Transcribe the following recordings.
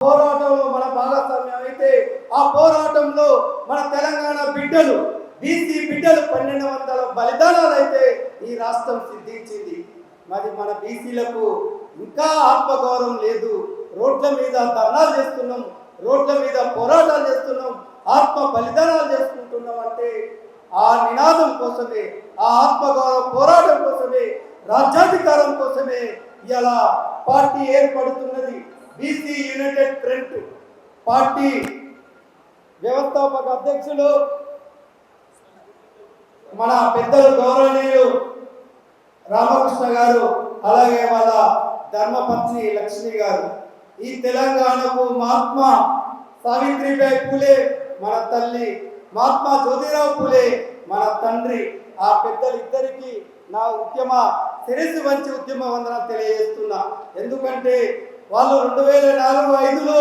పోరాటంలో మన భాగస్వామ్యం అయితే ఆ పోరాటంలో మన తెలంగాణ బిడ్డలు బీసీ బిడ్డలు పన్నెండు వందల బలిదానాలు అయితే ఈ రాష్ట్రం సిద్ధించింది. మరి మన బీసీలకు ఇంకా ఆత్మగౌరవం లేదు. రోడ్ల మీద ధర్నాలు చేస్తున్నాం రోడ్ల మీద పోరాటాలు చేస్తున్నాం ఆత్మ బలిదానాలు చేసుకుంటున్నాం అంటే ఆ నినాదం కోసమే ఆ ఆత్మగౌరవ పోరాటం కోసమే రాజ్యాధికారం కోసమే ఇలా పార్టీ ఏర్పడుతున్నది. బీసీ యునైటెడ్ ఫ్రంట్ పార్టీ వ్యవస్థాపక అధ్యక్షులు మన పెద్దలు గౌరవనీయులు రామకృష్ణ గారు అలాగే వాళ్ళ ధర్మపత్ని లక్ష్మి గారు. ఈ తెలంగాణకు మహాత్మా సావిత్రిబాయి పూలే మన తల్లి మహాత్మా జ్యోతిరావు పూలే మన తండ్రి. ఆ పెద్దలిద్దరికీ నా ఉద్యమ శిరస్సు మంచి ఉద్యమ వందన తెలియజేస్తున్నా. ఎందుకంటే వాళ్ళు రెండు వేల నాలుగు ఐదులో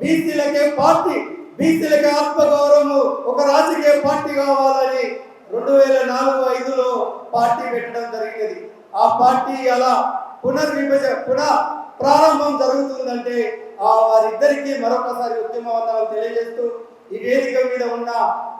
బీసీలకే పార్టీ బీసీలకే ఆత్మగౌరవము ఒక రాజకీయ పార్టీ కావాలని రెండు వేల నాలుగు ఐదులో పార్టీ పెట్టడం జరిగినది. ఆ పార్టీ అలా పునర్విభజన పునః ప్రారంభం జరుగుతుందంటే ఆ వారిద్దరికీ మరొకసారి ఉద్యమ వందనాలు తెలియజేస్తూ ఈ వేదిక మీద ఉన్న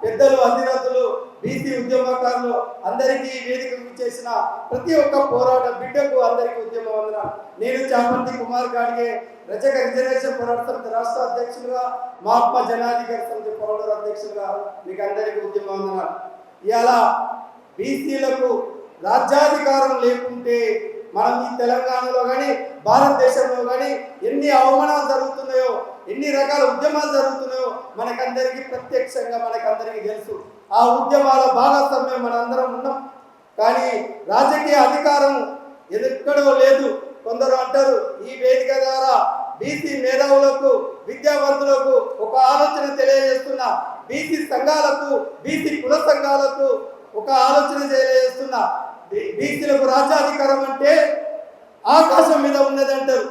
పెద్దలు అధిరతులు బీసీ ఉద్యమకారులు అందరికీ ఈ వేదికకు చేసిన ప్రతి ఒక్క పోరాట బిడ్డకు అందరికీ ఉద్యమ వందన నేను చామంతి కుమార్ గాడిగే రచక రిజర్వేషన్ పోరాట సమితి రాష్ట్ర అధ్యక్షులుగా మహాత్మా జనాధికార సమితి పోరాట అధ్యక్షులుగా మీకు అందరికీ ఉద్యమ వందన ఇలా బీసీలకు రాజ్యాధికారం లేకుంటే మనం ఈ తెలంగాణలో కానీ భారతదేశంలో కానీ ఎన్ని అవమానాలు జరుగుతున్నాయో ఎన్ని రకాల ఉద్యమాలు జరుగుతున్నాయో మనకందరికీ ప్రత్యక్షంగా మనకందరికీ తెలుసు. ఆ ఉద్యమాల భాగస్వామ్యం మనందరం ఉన్నాం. కానీ రాజకీయ అధికారం ఎక్కడో లేదు. కొందరు అంటారు ఈ వేదిక ద్వారా బీసీ మేధావులకు విద్యావంతులకు ఒక ఆలోచన తెలియజేస్తున్న బీసీ సంఘాలకు బీసీ కుల సంఘాలకు ఒక ఆలోచన తెలియజేస్తున్న బీ- బీసీలకు రాజ్యాధికారం అంటే ఆకాశం మీద ఉన్నది అంటారు.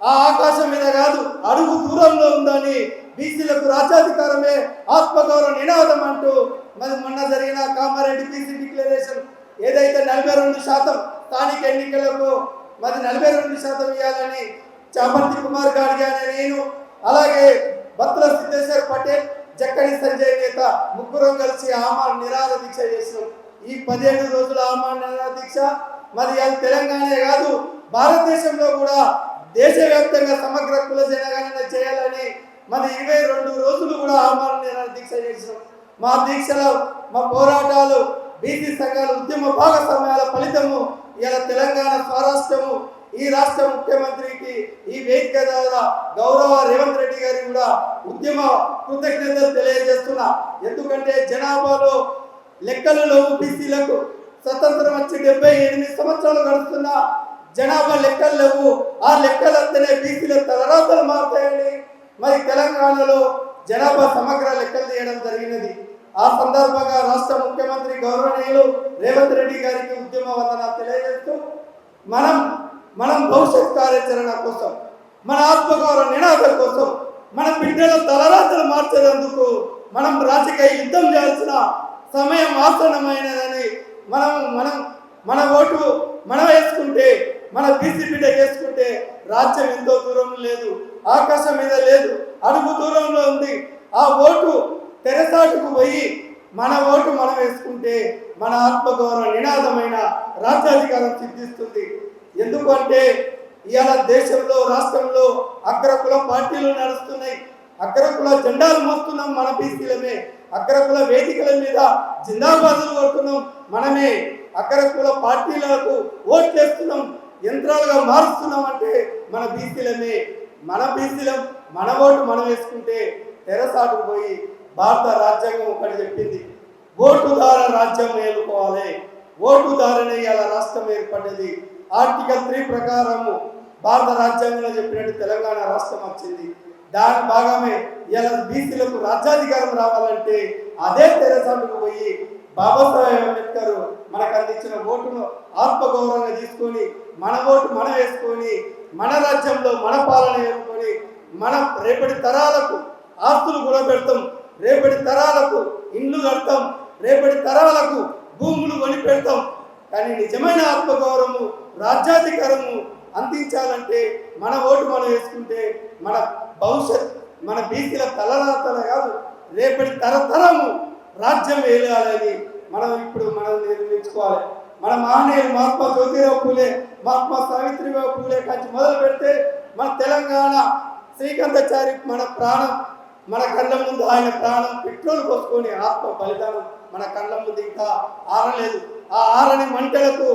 ఆ ఆకాశం మీద కాదు అడుగు దూరంలో ఉందని బీసీలకు రాజ్యాధికారమే ఆత్మగౌరవ నినాదం అంటూ మరి మొన్న జరిగిన కామారెడ్డి బీసీ డిక్లరేషన్ ఏదైతే నలభై రెండు శాతం స్థానిక ఎన్నికలకు మరి నలభై రెండు శాతం ఇవ్వాలని చామంతి కుమార్ గాడిగా నేను అలాగే భద్ర సిద్ధేశ్వర్ పటేల్ జక్కడి సంజయ్ నేత ముగ్గురం కలిసి ఆమార్ నిరాధ దీక్ష చేసినాం. ఈ పదిహేడు రోజుల ఆమార్ నిరాధ దీక్ష. మరి అది తెలంగాణ కాదు భారతదేశంలో కూడా దేశవ్యాప్తంగా సమగ్ర కుల జనగణన చేయాలని మరి ఇరవై రెండు రోజులు కూడా ఆమార్ నిరాధ దీక్ష చేసినాం. మా దీక్షలో మా పోరాటాలు బీసీ సంఘాల ఉద్యమ భాగస్వామ్యాల ఫలితము ఇలా తెలంగాణ స్వరాష్ట్రము ఈ రాష్ట్ర ముఖ్యమంత్రికి ఈ వేదిక ద్వారా గౌరవ రేవంత్ రెడ్డి గారికి కూడా ఉద్యమ కృతజ్ఞతలు తెలియజేస్తున్నా. ఎందుకంటే జనాభాలో లెక్కలలో బీసీలకు స్వతంత్రం వచ్చి డెబ్బై ఎనిమిది సంవత్సరాలు గడుస్తున్నా జనాభా లెక్కలు లేవు ఆ లెక్కలు వస్తేనే బీసీల తలరాతలు మారుతాయని మరి తెలంగాణలో జనాభా సమగ్ర లెక్కలు తీయడం జరిగినది. ఆ సందర్భంగా రాష్ట్ర ముఖ్యమంత్రి గౌరవనీయులు రేవంత్ రెడ్డి గారికి ఉద్యమ వందన తెలియజేస్తూ మనం మనం భవిష్యత్ కార్యాచరణ కోసం మన ఆత్మగౌరవ నినాదం కోసం మన బిడ్డల తలరాతలు మార్చేందుకు మనం రాజకీయ యుద్ధం చేయాల్సిన సమయం ఆసనమైనదని మనం మనం మన ఓటు మనం వేసుకుంటే మన బీసీ బిడ్డ వేసుకుంటే రాజ్యం ఎంతో దూరం లేదు ఆకాశం మీద లేదు అడుగు దూరంలో ఉంది. ఆ ఓటు తెరసాటుకు పోయి మన ఓటు మనం వేసుకుంటే మన ఆత్మగౌరవ నినాదమైన రాజ్యాధికారం సిద్ధిస్తుంది. ఎందుకంటే ఇవాళ దేశంలో రాష్ట్రంలో అగ్రకుల పార్టీలు నడుస్తున్నాయి. అగ్రకుల జెండాలు మోస్తున్నాం మన బీసీలమే. అగ్రకుల వేదికల మీద జిందాబాదులు కొడుతున్నాం మనమే. అగ్రకుల పార్టీలకు ఓట్ చేస్తున్నాం యంత్రాలుగా మారుస్తున్నాం అంటే మన బీసీలమే. మన బీసీలం మన ఓటు మనం వేసుకుంటే తెరసాటుకు పోయి భారత రాజ్యాంగం ఒకటి చెప్పింది. ఓటు ద్వారా రాజ్యం ఏలుకోవాలి. ఓటు ద్వారానే ఇలా రాష్ట్రం ఏర్పడ్డది. ఆర్టికల్ త్రీ ప్రకారము భారత రాజ్యాంగంలో చెప్పినట్టు తెలంగాణ రాష్ట్రం వచ్చింది. దాని భాగమే ఇలా బీసీలకు రాజ్యాధికారం రావాలంటే అదే తెరసాటుకు పోయి బాబాసాహెబ్ అంబేద్కర్ మనకు అందించిన ఓటును ఆత్మగౌరవంగా తీసుకొని మన ఓటు మనం వేసుకొని మన రాజ్యంలో మన పాలన వేసుకొని మనం రేపటి తరాలకు ఆస్తులు కూడా పెడతాం రేపటి తరాలకు ఇండ్లు కడతాం రేపటి తరాలకు భూములు కొని పెడతాం. కానీ నిజమైన ఆత్మగౌరవము రాజ్యాధికారము అందించాలంటే మన ఓటు మనం వేసుకుంటే మన భవిష్యత్ మన బీసీల తలరాతల కాదు రేపటి తరతరము రాజ్యం వేయాలని మనం ఇప్పుడు మనం నిర్మించుకోవాలి మన మహనీయులు మహాత్మా జ్యోతిరావు పూలే మహాత్మా సావిత్రిబాయి పూలే కంచి మొదలు పెడితే మన తెలంగాణ శ్రీకాంతాచారి మన ప్రాణం మన కళ్ళ ముందు ఆయన ప్రాణం పెట్రోల్ పోసుకొని ఆత్మ బలిదానం మన కళ్ళ ముందు ఇంకా ఆరలేదు. ఆ ఆరని మంటలకు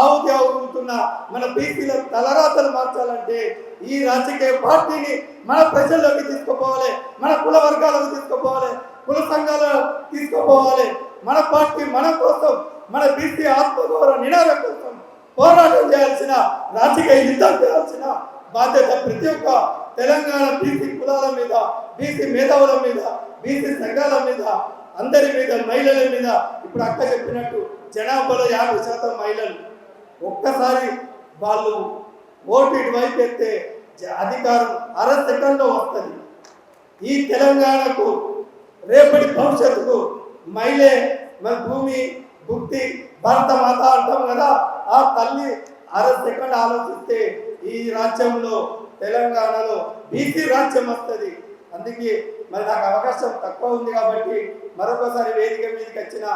ఆవుతి అవుతున్న మన బీసీల తలరాతలు మార్చాలంటే ఈ రాజకీయ పార్టీని మన ప్రజల్లోకి తీసుకుపోవాలి మన కుల వర్గాలకు తీసుకుపోవాలి కుల సంఘాలకు తీసుకుపోవాలి. మన పార్టీ మన కోసం మన బీసీ ఆత్మగౌరవ నినాదం కోసం పోరాటం చేయాల్సిన రాజకీయ యుద్ధం చేయాల్సిన బాధ్యత ప్రతి ఒక్క తెలంగాణ బీసీ కులాల మీద బీసీ మేధావుల మీద బీసీ సంఘాల మీద అందరి మీద మహిళల మీద. ఇప్పుడు అక్క చెప్పినట్టు జనాభాలో యాభై శాతం మహిళలు. ఒక్కసారి వాళ్ళు ఓటు ఇటువైపు ఎత్తే అధికారం అర సెకండ్లో వస్తుంది. ఈ తెలంగాణకు రేపటి భవిష్యత్తుకు మహిళే మన భూమి భుక్తి భర్త మాత అంటాం కదా ఆ తల్లి అర సెకండ్ ఆలోచిస్తే ఈ రాజ్యంలో తెలంగాణలో బీసీ రాజ్యం వస్తుంది. అందుకే మరి నాకు అవకాశం తక్కువ ఉంది కాబట్టి మరొకసారి వేదిక మీదకి వచ్చిన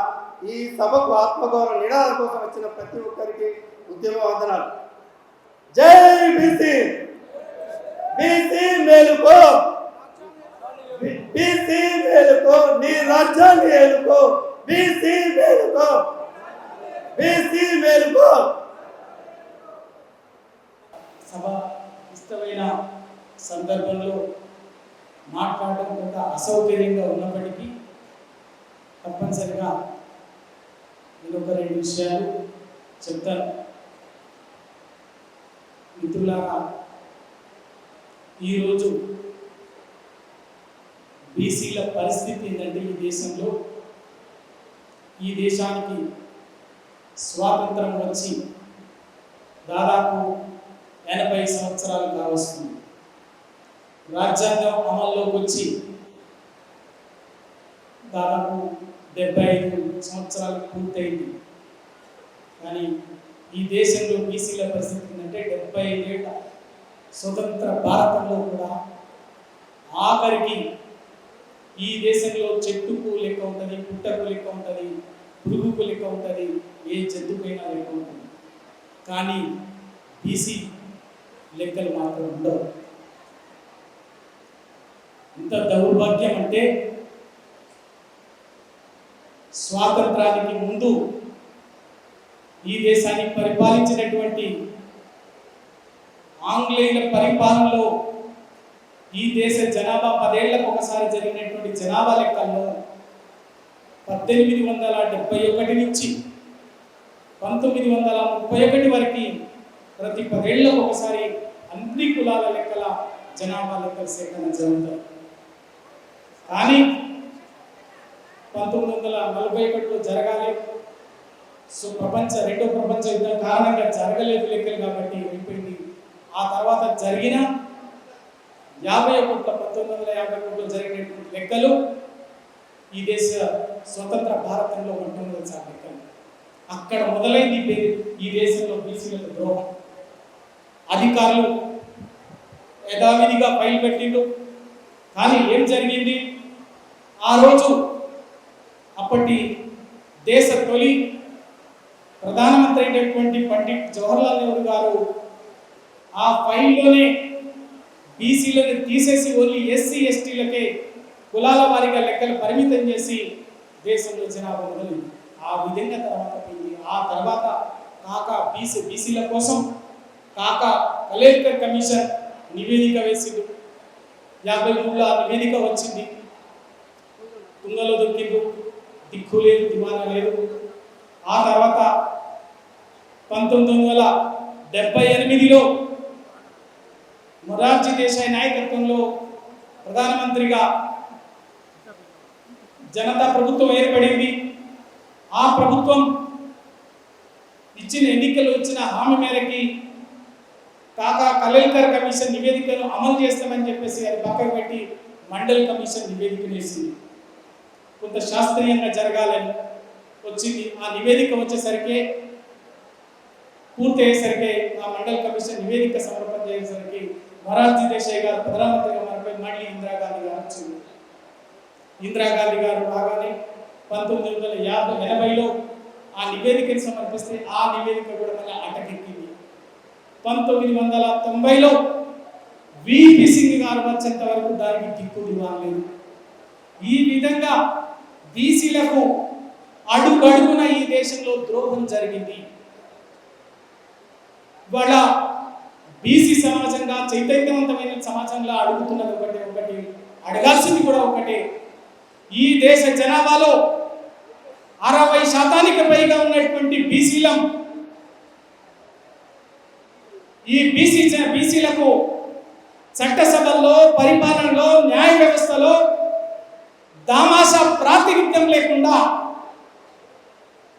ఈ సభకు ఆత్మగౌరవ నినాదం కోసం వచ్చిన ప్రతి ఒక్కరికి ఉద్యమ వందనాలు. జై బీసీ! బీసీ మేలుకో! బీసీ మేలుకో! నీ రాజ్యాన్ని ఏలుకో! బీసీ మేలుకో! బీసీ మేలుకో! సభ ఇష్టమైన సందర్భంలో మాట్లాడడం కొంత అసౌకర్యంగా ఉన్నప్పటికీ తప్పనిసరిగా నేను ఒక రెండు విషయాలు చెప్తాను. మిత్రులారా ఈరోజు బీసీల పరిస్థితి ఏంటంటే ఈ దేశంలో ఈ దేశానికి స్వాతంత్రం వచ్చి దాదాపు ఎనభై సంవత్సరాలు కావస్తుంది. రాజ్యాంగం అమల్లోకి వచ్చి దాదాపు డెబ్బై ఐదు సంవత్సరాలు పూర్తయింది. కానీ ఈ దేశంలో బీసీల పరిస్థితి ఏంటంటే డెబ్బై ఐదేళ్ళ స్వతంత్ర భారతంలో కూడా ఆఖరికి ఈ దేశంలో చెట్టుకు లెక్క ఉంటుంది పుట్టకు లెక్క ఉంటుంది పురుగుకు లెక్క ఉంటుంది ఏ జంతుకైనా లెక్క ఉంటుంది. కానీ బీసీ లెక్కలు మాత్రం ఉండవు. ఇంత దౌర్భాగ్యం అంటే స్వాతంత్రానికి ముందు ఈ దేశాన్ని పరిపాలించినటువంటి ఆంగ్లేయుల పరిపాలనలో ఈ దేశ జనాభా పదేళ్ళకు ఒకసారి జరిగినటువంటి జనాభా లెక్కల్లో పద్దెనిమిది వందల డెబ్బై ఒకటి నుంచి పంతొమ్మిది వందల ముప్పై ఒకటి వరకు ప్రతి పదేళ్ళకు ఒకసారి అన్ని కులాల లెక్కల జనాభా లెక్కల సేకరణ జరుగుతాయి కానీ పంతొమ్మిది వందల నలభై ఒకటిలో జరగాలి. సో ప్రపంచ రెండో ప్రపంచ యుద్ధం కారణంగా జరగలేదు లెక్కలు కాబట్టి వెళ్ళిపోయింది ఆ తర్వాత జరిగిన యాభై ఒకటిలో పంతొమ్మిది వందల యాభై ఒకటిలో జరిగినటువంటి లెక్కలు ఈ దేశ స్వతంత్ర భారతంలో మొట్టమొదటిసారి లెక్కలు. అక్కడ మొదలైంది ఈ దేశంలో బీసీలకు ద్రోహం. అధికారులు యథావిధిగా ఫైల్ పెట్టిండు కానీ ఏం జరిగింది? ఆ రోజు అప్పటి దేశ తొలి ప్రధానమంత్రి అయినటువంటి పండిట్ జవహర్లాల్ నెహ్రూ గారు ఆ ఫైల్లోనే బీసీలను తీసేసి ఓన్లీ ఎస్సీ ఎస్టీలకే కులాల వారిగా లెక్కలు పరిమితం చేసి దేశంలో జనాభా మొదలు ఆ విధంగా తర్వాత పోయింది. ఆ తర్వాత కాక బీసీ బీసీల కోసం కాక కలెక్టర్ కమిషన్ నివేదిక వేసిండు యాభై మూడులో ఆ నివేదిక వచ్చింది. తుంగలో దొక్కిండు దిక్కు లేదు దివానా లేదు. ఆ తర్వాత పంతొమ్మిది వందల డెబ్బై ఎనిమిదిలో మొరార్జీ దేశాయ్ నాయకత్వంలో ప్రధానమంత్రిగా జనతా ప్రభుత్వం ఏర్పడింది. ఆ ప్రభుత్వం ఇచ్చిన ఎన్నికలు ఇచ్చిన హామీ మేరకి కాకా కలెక్టర్ కమిషన్ నివేదికను అమలు చేస్తామని చెప్పేసి అది పక్కకు పెట్టి మండల్ కమిషన్ నివేదిక వేసింది. కొంత శాస్త్రీయంగా జరగాలని వచ్చింది. ఆ నివేదిక వచ్చేసరికి పూర్తి అయ్యేసరికి ఆ మండల్ కమిషన్ నివేదిక సమర్పణ చేసేసరికి మొరార్జీ దేశాయ్ గారు ప్రధానమంత్రిగా మనపై ఇందిరాగాంధీ గారు రాగానే పంతొమ్మిది వందల యాభై ఎనభైలో ఆ నివేదికని సమర్పిస్తే ఆ నివేదిక కూడా మళ్ళీ అటకెక్కింది. పంతొమ్మిది వందల తొంభైలో విపి సింగ్ గారు వచ్చేంత వరకు దానికి దిక్కు దివాలేదు ఈ విధంగా బీసీలకు అడుగడుగున ఈ దేశంలో ద్రోహం జరిగింది. ఇవాళ బీసీ సమాజంగా చైతన్యవంతమైన సమాజంగా అడుగుతున్నది ఒకటి ఒకటి అడగాల్సింది కూడా ఒకటే. ఈ దేశ జనాభాలో అరవై శాతానికి పైగా ఉన్నటువంటి బీసీలం ఈ బీసీ జ- బీసీలకు చట్టసభల్లో పరిపాలనలో న్యాయ వ్యవస్థలో దామాస ప్రాతినిధ్యం లేకుండా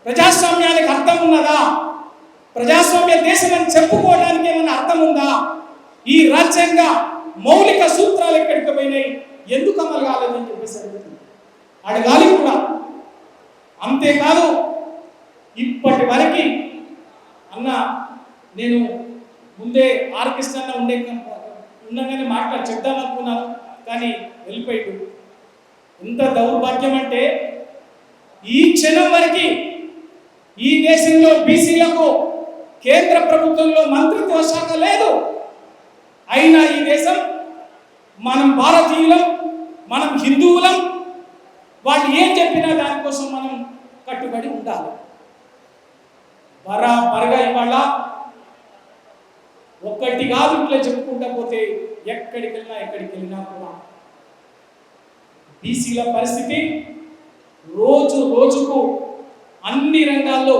ప్రజాస్వామ్యానికి అర్థం ఉన్నదా? ప్రజాస్వామ్య దేశం అని చెప్పుకోవడానికి ఏమైనా అర్థం ఉందా? ఈ రాజ్యాంగ మౌలిక సూత్రాలు ఎక్కడికి పోయినాయి? ఎందుకు అమలు కాలేదని చెప్పేసి అడుగుతుంది. అడగాలి కూడా. అంతేకాదు ఇప్పటి వరకు అన్న నేను ముందే ఆర్కెస్ట్రా ఉండే ఉండగానే మాట్లాడి చెప్దాం అనుకున్నాను కానీ వెళ్ళిపోయి ఇంత దౌర్భాగ్యం అంటే ఈ క్షణం వరకు ఈ దేశంలో బీసీలకు కేంద్ర ప్రభుత్వంలో మంత్రిత్వ శాఖ లేదు. అయినా ఈ దేశం మనం భారతీయులం మనం హిందువులం వాళ్ళు ఏం చెప్పినా దానికోసం మనం కట్టుబడి ఉండాలి. బరాబరగా ఇవాళ ఒక్కటి కాదు ఇట్లా చెప్పుకుంటా పోతే ఎక్కడికి వెళ్ళినా ఎక్కడికి వెళ్ళినా కూడా బీసీల పరిస్థితి రోజు రోజుకు అన్ని రంగాల్లో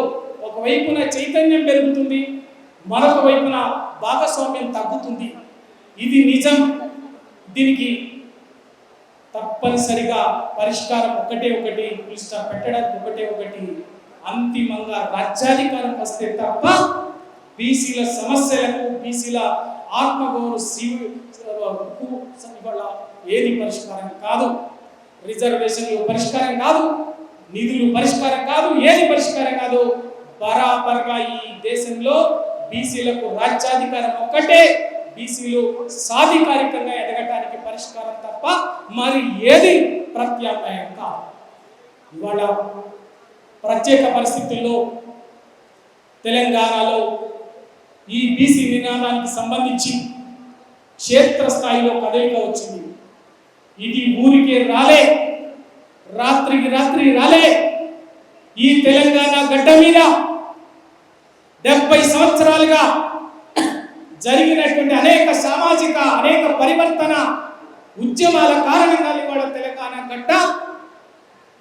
ఒకవైపున చైతన్యం పెరుగుతుంది మరొక వైపున భాగస్వామ్యం తగ్గుతుంది ఇది నిజం దీనికి తప్పనిసరిగా పరిష్కారం ఒకటే ఒకటి పులిస్టా పెట్టడానికి ఒకటే ఒకటి అంతిమంగా రాజ్యాధికారం వస్తే తప్ప బీసీల సమస్యలకు బీసీల ఆత్మగౌరవ శివు ఏది పరిష్కారం కాదు రిజర్వేషన్లు పరిష్కారం కాదు నిధులు పరిష్కారం కాదు ఏది పరిష్కారం కాదు బరాబర్గా ఈ దేశంలో బీసీలకు రాజ్యాధికారం ఒక్కటే బీసీలు సాధికారికంగా ఎదగటానికి పరిష్కారం తప్ప మరి ఏది ప్రత్యామ్నాయం కాదు. ఇవాళ ప్రత్యేక పరిస్థితుల్లో తెలంగాణలో ఈ బీసీ నినాదానికి సంబంధించి క్షేత్రస్థాయిలో కదలిక వచ్చింది. ఇది ఊరికే రాలే. రాత్రికి రాత్రి రాలే. ఈ తెలంగాణ గడ్డ మీద డెబ్బై సంవత్సరాలుగా జరిగినటువంటి అనేక సామాజిక అనేక పరివర్తన ఉద్యమాల కారణంగా ఇవాళ తెలంగాణ గడ్డ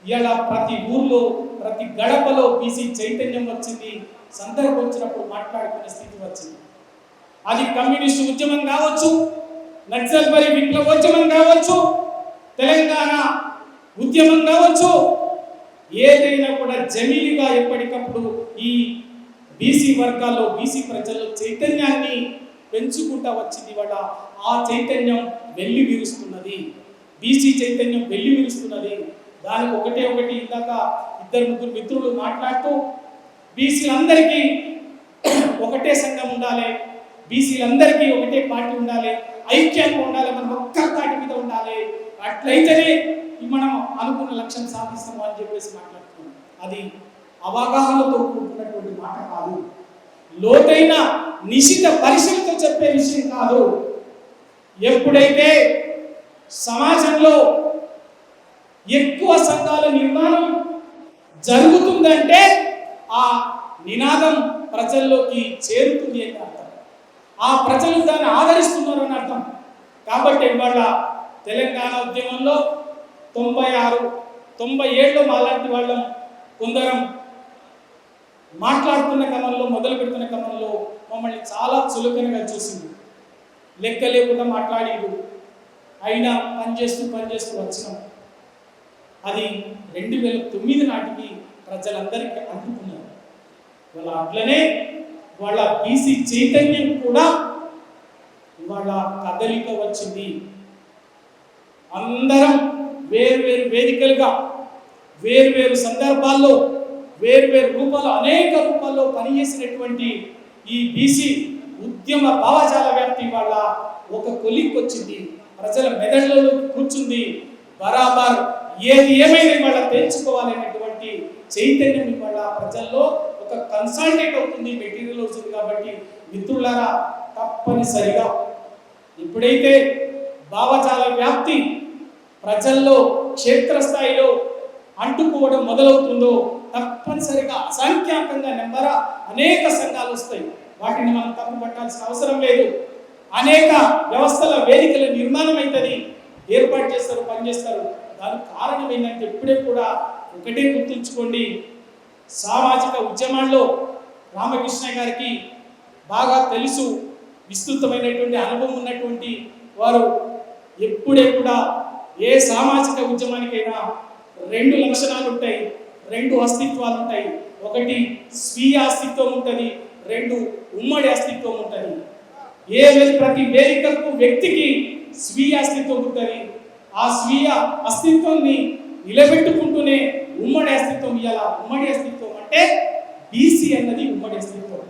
ఇలా ప్రతి ఊర్లో ప్రతి గడపలో బీసీ చైతన్యం వచ్చింది సందర్భం వచ్చినప్పుడు మాట్లాడుకునే స్థితి వచ్చింది. అది కమ్యూనిస్ట్ ఉద్యమం కావచ్చు నక్సల్బరి విప్లవోద్యమం కావచ్చు తెలంగాణ ఉద్యమం కావచ్చు ఏదైనా కూడా జమీలిగా ఎప్పటికప్పుడు ఈ బీసీ వర్గాల్లో బీసీ ప్రజల్లో చైతన్యాన్ని పెంచుకుంటా వచ్చింది ఇవాళ. ఆ చైతన్యం వెళ్ళి విరుస్తున్నది. బీసీ చైతన్యం వెళ్ళి విరుస్తున్నది. దానికి ఒకటే ఒకటి ఇందాక ఇద్దరు ముగ్గురు మిత్రులు మాట్లాడుతూ బీసీలందరికీ ఒకటే సంఘం ఉండాలి బీసీలందరికీ ఒకటే పార్టీ ఉండాలి ఐక్యంగా ఉండాలి మనం ఒక్క తాటి మీద ఉండాలి. అట్లయితేనే మనం అనుకున్న లక్ష్యం సాధిస్తాము అని చెప్పేసి మాట్లాడుతున్నాం. అది అవగాహనతో కూడుకున్నటువంటి మాట కాదు. లోతైన నిశిత పరిశీలితో చెప్పే విషయం కాదు. ఎప్పుడైతే సమాజంలో ఎక్కువ సంఘాల నిర్మాణం జరుగుతుందంటే ఆ నినాదం ప్రజల్లోకి చేరుతుంది అని అర్థం. ఆ ప్రజలు దాన్ని ఆదరిస్తున్నారు అని అర్థం. కాబట్టి ఇవాళ తెలంగాణ ఉద్యమంలో తొంభై ఆరు తొంభై ఏళ్ళు మాలాంటి వాళ్ళం కొందరం మాట్లాడుతున్న క్రమంలో మొదలు పెడుతున్న క్రమంలో మమ్మల్ని చాలా చులకనగా చూసింది. లెక్క లేకుండా మాట్లాడిండు. అయినా పనిచేస్తూ పనిచేస్తూ వచ్చినాం. అది రెండు వేల తొమ్మిది నాటికి ప్రజలందరికీ అందుకున్నారు వాళ్ళ అట్లనే వాళ్ళ బీసీ చైతన్యం కూడా వాళ్ళ కదలిక వచ్చింది. అందరం వేరు వేరు వేదికలుగా వేర్వేరు సందర్భాల్లో వేర్వేరు రూపాల్లో అనేక రూపాల్లో పనిచేసినటువంటి ఈ బీసీ ఉద్యమ భావజాల వ్యాప్తి వాళ్ళ ఒక కొలిక్ వచ్చింది. ప్రజల మెదళ్ళలో కూర్చుంది. బరాబర్ ఏది ఏమైనా ఇవాళ తెలుసుకోవాలనేటువంటి చైతన్యం ఇవాళ ప్రజల్లో ఒక కన్సల్టేట్ అవుతుంది మెటీరియల్ వస్తుంది కాబట్టి మిత్రులారా తప్పనిసరిగా ఎప్పుడైతే భావజాల వ్యాప్తి ప్రజల్లో క్షేత్రస్థాయిలో అంటుకోవడం మొదలవుతుందో తప్పనిసరిగా అసంఖ్యాకంగా నెంబర అనేక సంఘాలు వస్తాయి. వాటిని మనం తప్పు పట్టాల్సిన అవసరం లేదు. అనేక వ్యవస్థల వేదికల నిర్మాణం అవుతుంది ఏర్పాటు చేస్తారు పనిచేస్తారు. దానికి కారణం ఏంటంటే ఇప్పుడే కూడా ఒకటే గుర్తుంచుకోండి. సామాజిక ఉద్యమాల్లో రామకృష్ణ గారికి బాగా తెలుసు విస్తృతమైనటువంటి అనుభవం ఉన్నటువంటి వారు ఎప్పుడే కూడా ఏ సామాజిక ఉద్యమానికైనా రెండు లక్షణాలు ఉంటాయి రెండు అస్తిత్వాలు ఉంటాయి. ఒకటి స్వీయ అస్తిత్వం ఉంటుంది రెండు ఉమ్మడి అస్తిత్వం ఉంటుంది. ఏ ప్రతి వేదికకు వ్యక్తికి స్వీయ అస్తిత్వం ఉంటుంది. ఆ స్వీయ అస్తిత్వాన్ని నిలబెట్టుకుంటూనే ఉమ్మడి అస్తిత్వం ఇవ్వాల ఉమ్మడి అస్తిత్వం అంటే బీసీ అన్నది ఉమ్మడి అస్తిత్వం.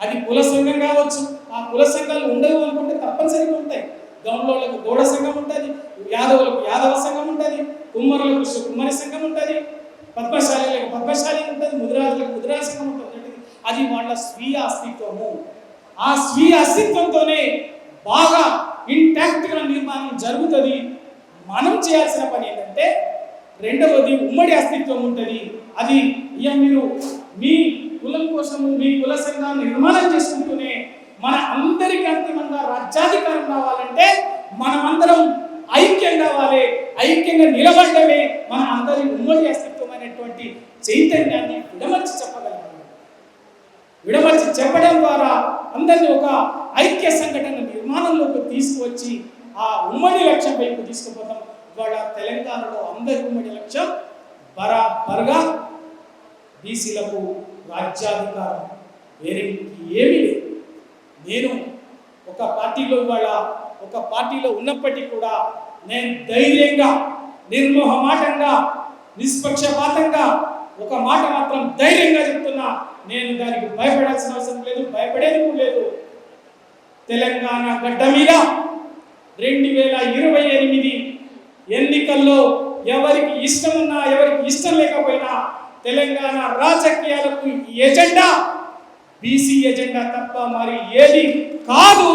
అది కుల సంఘం కావచ్చు. ఆ కుల సంఘాలు ఉండవు అనుకుంటే తప్పనిసరిగా ఉంటాయి. గౌండ్లకు గౌడ సంఘం ఉంటుంది యాదవులకు యాదవ సంఘం ఉంటుంది కుమ్మరులకు కుమ్మరి సంఘం ఉంటుంది పద్మశాలిలకు పద్మశాలి ఉంటుంది ముదిరాజులకు ముదిరాజ సంఘం ఉంటుంది. అది వాళ్ళ స్వీయ అస్తిత్వము. ఆ స్వీయ అస్తిత్వంతోనే బాగా ఇంటాక్ట్గా నిర్మాణం జరుగుతుంది. మనం చేయాల్సిన పని ఏంటంటే రెండవది ఉమ్మడి అస్తిత్వం ఉంటుంది. అది ఇక మీరు మీ కులం కోసము మీ కుల సంఘాన్ని నిర్మాణం చేసుకుంటూనే మన అందరికీ అంతిమంగా రాజ్యాధికారం రావాలంటే మనమందరం ఐక్యం కావాలి ఐక్యంగా నిలబడమే మన అందరి ఉమ్మడి అస్తిత్వమైనటువంటి చైతన్యాన్ని విడమర్చి చెప్పగలం విడమర్చి చెప్పడం ద్వారా అందరినీ ఒక ఐక్య సంఘటన నిర్మాణంలోకి తీసుకువచ్చి ఆ ఉమ్మడి లక్ష్యం వైపు తీసుకుపోతాం. ఇవాళ తెలంగాణలో అందరి ఉమ్మడి లక్ష్యం బరాబర్గా బీసీలకు రాజ్యాధికారం వేరే ఏమీ లేదు. నేను ఒక పార్టీలో ఇవాళ ఒక పార్టీలో ఉన్నప్పటికీ కూడా నేను ధైర్యంగా నిర్మోహమాటంగా నిష్పక్షపాతంగా ఒక మాట మాత్రం ధైర్యంగా చెప్తున్నా నేను దానికి భయపడాల్సిన అవసరం లేదు భయపడేది లేదు. తెలంగాణ గడ్డ మీద రెండు వేల ఇరవై ఎనిమిది ఎన్నికల్లో ఎవరికి ఇష్టం ఉన్నా ఎవరికి ఇష్టం లేకపోయినా తెలంగాణ రాజకీయాలకు ఎజెండా. బీసీ ఎజెండా తప్ప మరి ఏది కాదు.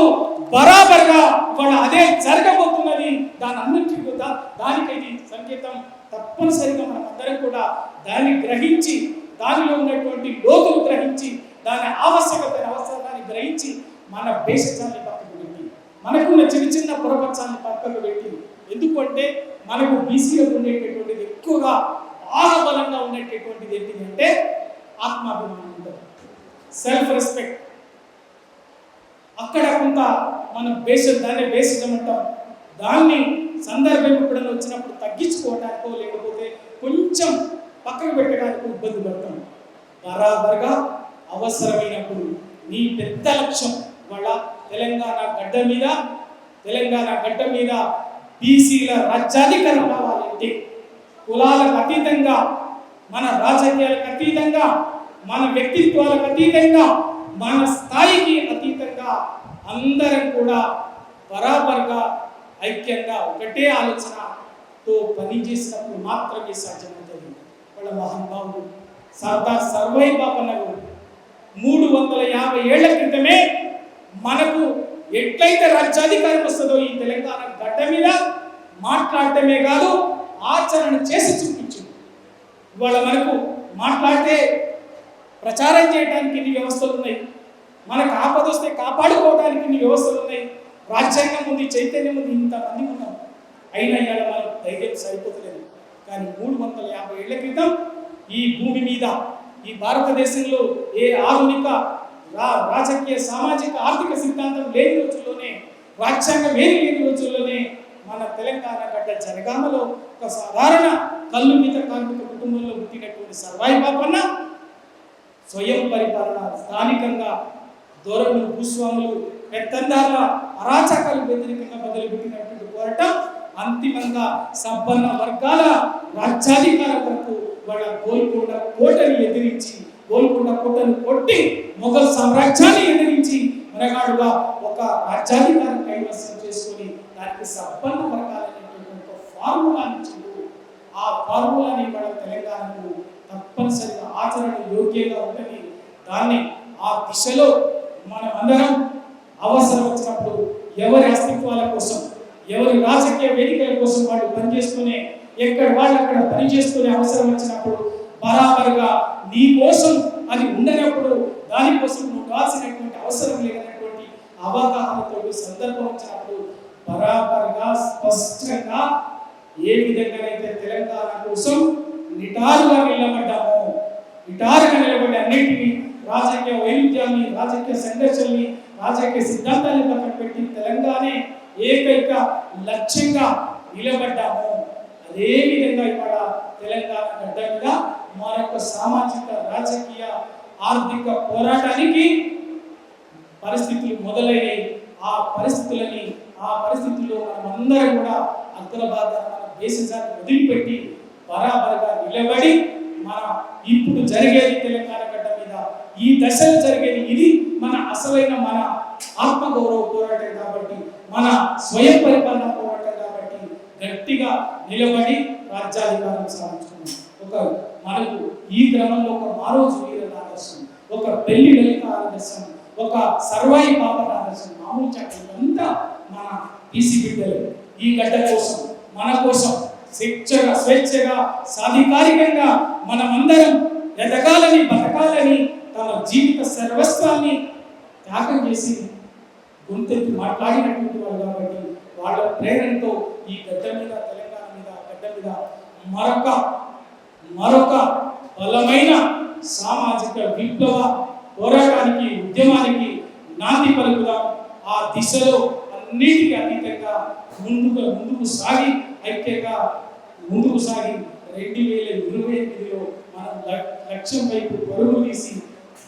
బరాబర్గా ఇవాళ అదే జరగబోతున్నది. దాని అన్నింటి దా- దానికి ఇది సంకేతం తప్పనిసరిగా మనం అందరం కూడా దాన్ని గ్రహించి దానిలో ఉన్నటువంటి లోతులు గ్రహించి దాని ఆవశ్యకత అవసరాన్ని గ్రహించి మన భేషజాన్ని పక్కకు పెట్టి మనకున్న చిన్న చిన్న ప్రపంచాన్ని పక్కకు పెట్టి ఎందుకంటే మనకు బీసీలో ఉండేటటువంటిది ఎక్కువగా బాగా బలంగా ఉండేటటువంటిది ఏంటిదంటే ఆత్మాభిమానం ఉంటుంది. సెల్ఫ్ రెస్పెక్ట్ అక్కడ కొంత మనం బేస్ దాన్ని బేసిజం అంటాం. దాన్ని సందర్భం ఎప్పుడైనా వచ్చినప్పుడు తగ్గించుకోవడానికో లేకపోతే కొంచెం పక్కకు పెట్టడానికి ఇబ్బంది పడతాం. బరాబర్గా అవసరమైనప్పుడు నీ పెద్ద లక్ష్యం వాళ్ళ తెలంగాణ గడ్డ మీద తెలంగాణ గడ్డ మీద బీసీల రాజ్యాధికారం కులాలకు అతీతంగా మన రాజకీయాలకు అతీతంగా మన వ్యక్తిత్వాలకు అతీతంగా మన స్థాయికి అతీతంగా అందరం కూడా బరాబర్గా ఐక్యంగా ఒకటే ఆలోచనతో పనిచేసినప్పుడు మాత్రమే సాధ్యమవుతుంది. వాళ్ళ మహానుభావుడు సర్దార్ సర్వై బాపన్నకు మూడు వందల యాభై ఏళ్ళ క్రితమే మనకు ఎట్లయితే రాజ్యాధికారం వస్తుందో ఈ తెలంగాణ గడ్డ మీద మాట్లాడటమే కాదు ఆచరణ చేసి చూపించింది. ఇవాళ మనకు మాట్లాడితే ప్రచారం చేయడానికి ఇన్ని వ్యవస్థలు ఉన్నాయి. మనకు ఆపద వస్తే కాపాడుకోవడానికి ఇన్ని వ్యవస్థలు ఉన్నాయి. రాజ్యాంగం ఉంది చైతన్యం ఉంది ఇంతమంది ఉన్నాం అయినా ఇవాళ మనకు ధైర్యం సరిపోతలేదు. కానీ మూడు వందల యాభై ఏళ్ళ క్రితం ఈ భూమి మీద ఈ భారతదేశంలో ఏ ఆధునిక రా రాజకీయ సామాజిక ఆర్థిక సిద్ధాంతం లేని రోజుల్లోనే రాజ్యాంగం ఏమి లేని రోజుల్లోనే మన తెలంగాణ గడ్డ జనగామలో ఒక సాధారణ కళ్ళు మీద కార్మిక కుటుంబంలో పుట్టినటువంటి సర్వాయి పాపన్న స్వయం పరిపాలన స్థానికంగా ధోరణులు భూస్వాములు పెత్తందారుల అరాచకాలు వ్యతిరేకంగా మొదలుపెట్టినటువంటి పోరాటం అంతిమంగా సంపన్న వర్గాల రాజ్యాధికారం వరకు వాళ్ళ గోల్కొండ కోటని ఎదిరించి గోల్కొండ కోటను కొట్టి మొఘల్ సామ్రాజ్యాన్ని ఎదిరించి మనగాడుగా ఒక రాజ్యాధికారం కైవసం చేసుకొని దానికి సబ్బన్న వర్గాలైనటువంటి ఒక ఫార్ములాని ఇచ్చిండు. ఆ ఫార్ములాని మన తెలంగాణకు తప్పనిసరిగా ఆచరణ యోగ్యంగా ఉంటుంది. దాన్ని ఆ దిశలో మనం అందరం అవసరం వచ్చినప్పుడు ఎవరి అస్తిత్వాల కోసం ఎవరి రాజకీయ వేదికల కోసం వాళ్ళు పనిచేసుకునే ఎక్కడ వాళ్ళు అక్కడ చేసుకునే అవసరం వచ్చినప్పుడు బరాబరుగా నీ కోసం అది ఉండనప్పుడు దానికోసం నువ్వు కాల్సినటువంటి అవసరం లేదనేటువంటి అవగాహనతో సందర్భం వచ్చినప్పుడు బరాబరుగా స్పష్టంగా ఏ విధంగానైతే తెలంగాణ కోసం నిటారుగా నిలబడ్డామో నిటారుగా నిలబడి అన్నింటినీ రాజకీయ వైవిధ్యాన్ని రాజకీయ సంఘర్షణని రాజకీయ సిద్ధాంతాన్ని పక్కన పెట్టి తెలంగాణే ఏకైక లక్ష్యంగా నిలబడ్డాము అదే విధంగా ఇవాళ తెలంగాణ గడ్డ మీద యొక్క సామాజిక రాజకీయ ఆర్థిక పోరాటానికి పరిస్థితులు మొదలయ్యాయి ఆ పరిస్థితులని ఆ పరిస్థితుల్లో మనమందరం అందరం కూడా అగ్రభాగాన మన దేశాన్ని వదిలిపెట్టి బరాబరుగా నిలబడి మన ఇప్పుడు జరిగేది తెలంగాణ గడ్డ మీద ఈ దశలో జరిగేది ఇది మన అసలైన మన ఆత్మగౌరవ పోరాటం కాబట్టి మన స్వయం పరిపాలన పోరాటం కాబట్టి గట్టిగా నిలబడి రాజ్యాధికారం సాధించుకున్నాం. ఒక మనకు ఈ క్రమంలో ఒక మారోజు వీర ఆదర్శం ఒక పెళ్ళి లలిత ఆదర్శం ఒక సర్వాయి పాపన ఆదర్శం మామూలు చట్టం అంతా ఈసీ బిడ్డలు ఈ గడ్డ కోసం మన కోసం స్వేచ్ఛగా స్వేచ్ఛగా సాధికారికంగా మనమందరం ఎదగాలని బతకాలని తమ జీవిత సర్వస్వాన్ని త్యాగం చేసి గొంతెత్తి మాట్లాడినటువంటి వాళ్ళు కాబట్టి వాళ్ళ ప్రేరణతో ఈ గడ్డ మీద తెలంగాణ మీద గడ్డ మీద మరొక మరొక బలమైన సామాజిక విప్లవ పోరాటానికి ఉద్యమానికి నాంది పలుకుదాం. ఆ దిశలో అన్నిటికీ అన్ని ముందుకు ముందుకు సాగి ఐక్యంగా ముందుకు సాగి రెండు వేల ఇరవై ఎనిమిదిలో మనం లక్ష్యం వైపు పరుగు తీసి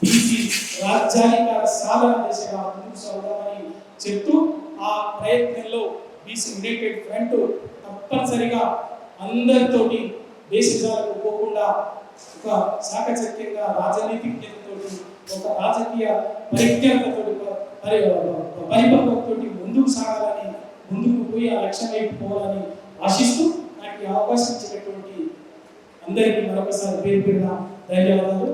బీసీ రాజ్యాధికార సాధన దిశగా ముందుకు సాగుదామని చెప్తూ ఆ ప్రయత్నంలో బీసీ యునైటెడ్ ఫ్రంట్ తప్పనిసరిగా అందరితోటి దేశాలకు పోకుండా ఒక సాకచక్యంగా రాజనీతిజ్ఞతతో ఒక రాజకీయ పరిజ్ఞానతో పరి పరిపక్వతతో ముందుకు సాగాలని ముందుకు పోయి ఆ లక్ష్యం వైపు పోవాలని ఆశిస్తూ నాకు ఈ అవకాశం ఇచ్చినటువంటి అందరికీ మరొకసారి పేరు పేరున ధన్యవాదాలు.